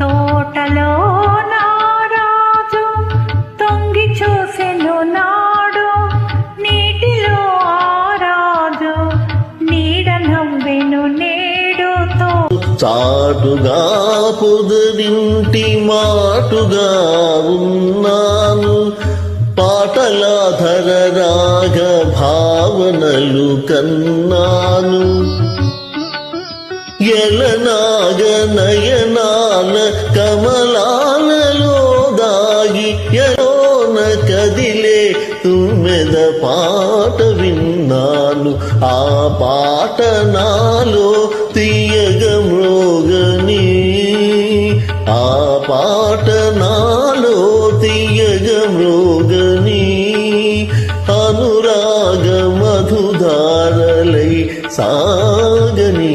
తోటలో నారాజు తొంగి చూసెను నాడు నీటిలో ఆరాజు నీడ నవ్వెను నేడుతో చాటుగా పొదరింటి మాటుగా ఉన్నాను. పాటలాధర రాగ భావనలు కన్నాను. ఎలనాగ నయనాల కమలాలలో దాగి ఎలోన కదిలే తుమ్మెద పాట విన్నాను. ఆ పాట నాలో తీయగ మ్రోగని ఆ పాట నాలో తీయగ మ్రోగని అనురాగ మధుధారలై సాగని.